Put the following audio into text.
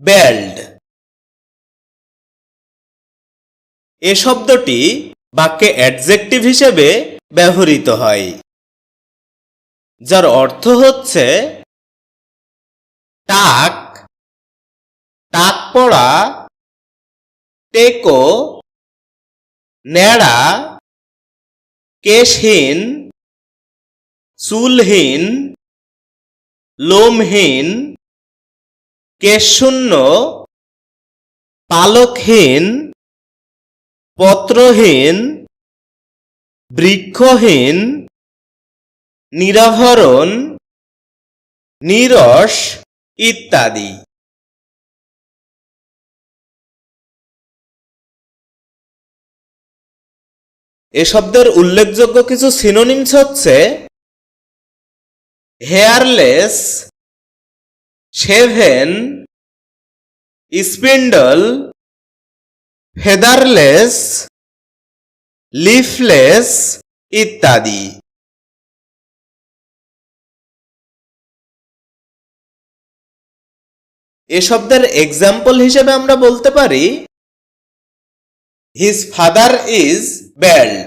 Bailed এ শব্দটি বাক্যে adjective হিসেবে ব্যবহৃত হয়, যার অর্থ হচ্ছে টাক টাক পড়া, টেকো, ন্যাড়া, কেশহীন, চুলহীন, লোমহীন কেশশূন্য পালকহীন পত্রহীন বৃক্ষহীন নিরাভরণ নিরস ইত্যাদি। এ শব্দের উল্লেখযোগ্য কিছু সিনোনিমস হচ্ছে হেয়ারলেস শেভেন স্পিন্ডল, ফেদারলেস, লিফলেস ইত্যাদি। এ শব্দের এক্সাম্পল হিসেবে আমরা বলতে পারি হিজ ফাদার ইজ ব্যাল্ড